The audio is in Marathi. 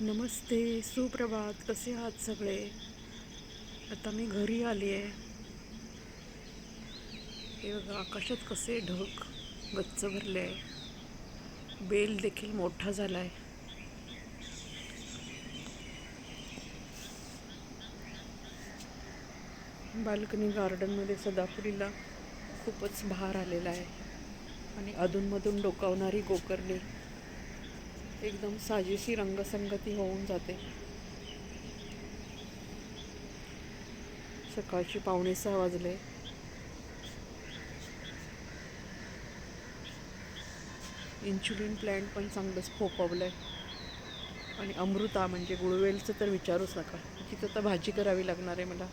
नमस्ते सुप्रभात. कसे आहात सगळे? आता मी घरी आली आहे. हे बघा आकाशात कसे ढग गच्च भरले आहे. बेल देखील मोठा झाला आहे बाल्कनी गार्डनमध्ये सदाफुलीला खूपच भार आलेला आहे. आणि अधूनमधून डोकावणारी गोकर्णी. एकदम साजेशी रंगसंगती होऊन जाते. सकाळची पावणे सहा वाजले. इन्शुलिन प्लॅन्ट पण चांगलंच फोपवलं आहे आणि अमृता म्हणजे गुळवेलचं तर विचारूच नका. तिथं तर भाजी करावी लागणार आहे मला.